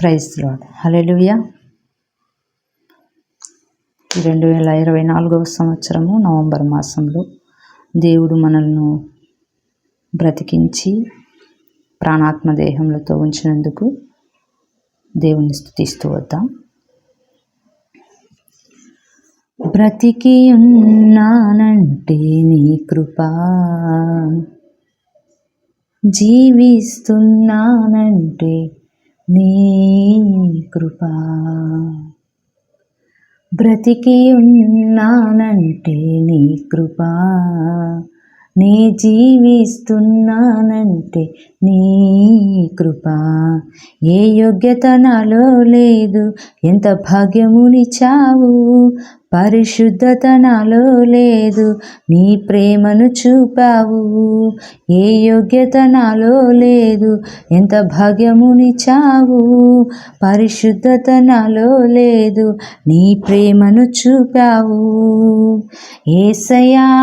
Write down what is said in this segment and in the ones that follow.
Praise lord. Hallelujah రెండు వేల ఇరవై నాలుగవ సంవత్సరము నవంబర్ మాసంలో దేవుడు మనల్ని బ్రతికించి ప్రాణాత్మ దేహములతో ఉంచినందుకు దేవుని స్థుతిస్తూ వద్దాం. బ్రతికి ఉన్నానంటే నీ కృపా. జీవిస్తున్నానంటే నీ కృప. బ్రతికి ఉన్నానంటే నీ కృపా. నే జీవిస్తున్నానంటే నీ కృప. ఏ యోగ్యత నాలో లేదు ఎంత భాగ్యమునిచావు పరిశుద్ధత నాలో లేదు నీ ప్రేమను చూపావు. ఏ యోగ్యత నాలో లేదు ఎంత భాగ్యమునిచావు పరిశుద్ధత నాలో లేదు నీ ప్రేమను చూపావు. ఏసయా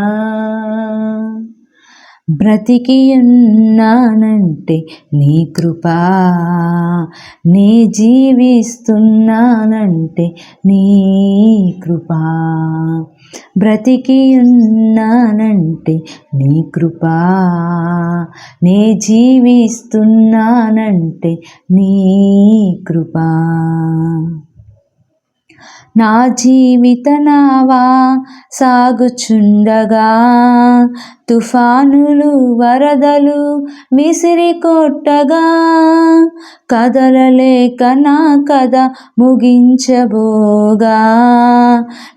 బ్రతికి ఉన్నానంటే నీ కృపా నీ జీవిస్తున్నానంటే నీ కృపా. బ్రతికి ఉన్నానంటే నీ కృపా నే జీవిస్తున్నానంటే నీ కృపా. నా జీవిత నావా సాగుచుండగా. తుఫానులు వరదలు విసిరి కొట్టగా. కదలలేక నా కథ ముగించబోగా.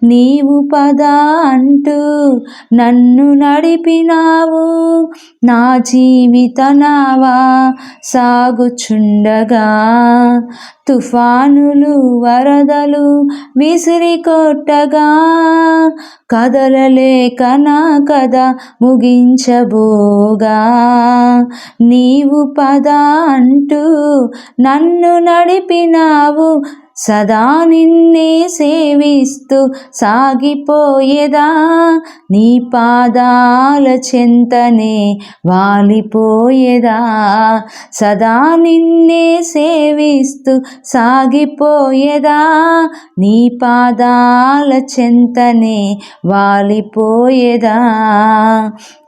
నీవు పద అంటూ నన్ను నడిపినావు. నా జీవిత నావా సాగుచుండగా. తుఫానులు వరదలు విసిరి కొట్టగా. కదలలేక నా కథ ముగించబోగా. నీవు పద అంటూ నన్ను నడిపినావు. సదా నిన్నే సేవిస్తూ సాగిపోయేదా? నీ పాదాల చెంతనే వాలిపోయేదా? సదా నిన్నే సేవిస్తూ సాగిపోయేదా? నీ పాదాల చెంతనే వాలిపోయేదా?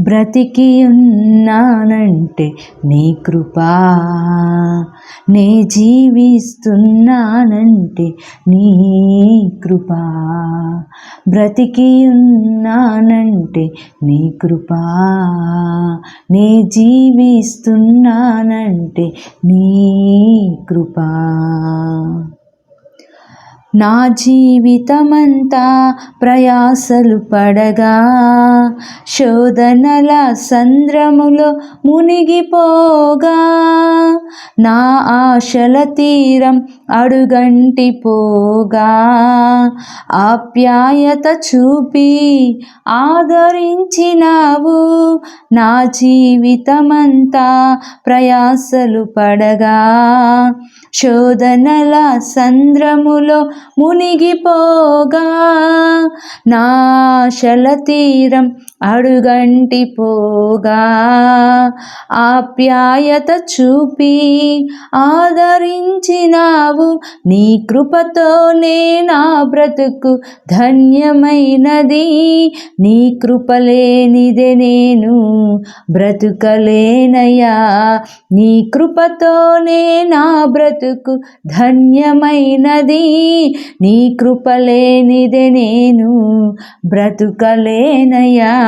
బ్రతికి ఉన్నానంటే నీ కృపా. నే జీవిస్తున్నానంటే నీ కృపా. బ్రతికి ఉన్నానంటే నీ కృపా. నే జీవిస్తున్నానంటే నీ కృపా. నా జీవితమంతా ప్రయాసలు పడగా శోధనల సంద్రములో మునిగిపోగా నా ఆశల తీరం అడుగంటి పోగా ఆప్యాయత చూపి ఆదరించినావు నా జీవితమంతా ప్రయాసలు పడగా శోధనల సంద్రములో మునిగిపోగా నాశల తీరం అడుగంటి పోగా ఆప్యాయత చూపి ఆదరించినావు నీ కృపతోనే నా బ్రతుకు ధన్యమైనది. నీ కృపలేనిదే నేను బ్రతుకలేనయా నీ కృపతోనే నా బ్రతుకు ధన్యమైనది. నీ కృపలేనిదే నేను బ్రతుకలేనయా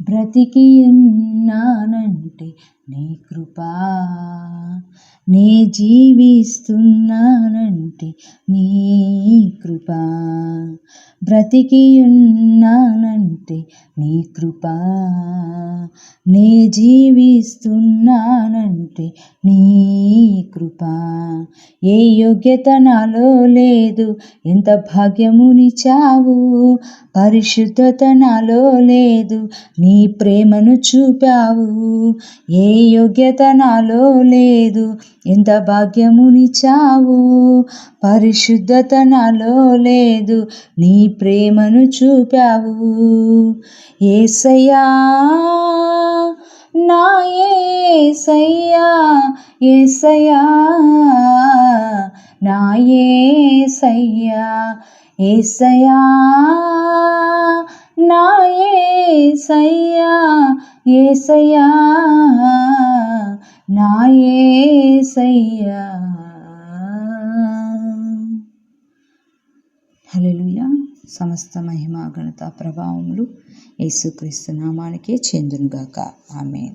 బ్రతికి ఉన్నానంటే నీ కృపా. నే జీవిస్తున్నానంటే నీ కృప. బ్రతికి ఉన్నానంటే నీ కృప. నే జీవిస్తున్నానంటే నీ కృప. ఏ యోగ్యత నాలో లేదు ఎంత భాగ్యమునిచావు పరిశుద్ధత నాలో లేదు నీ ప్రేమను చూపావు. ఏ యోగ్యత నాలో లేదు ఎంత భాగ్యమునిచావు పరిశుద్ధత నాలో లేదు నీ ప్రేమను చూపావు. ఏసయ్యా నా ఏసయ్యా ఏసయ్యా నా ఏసయ్యా ఏసయ్యా నా ఏసయ్యా ఏసయ్యా నా ఏసయ్యా. హల్లెలూయా. సమస్త మహిమ ఘనత ప్రభావములు యేసుక్రీస్తు నామానికే చెందునుగాక. ఆమె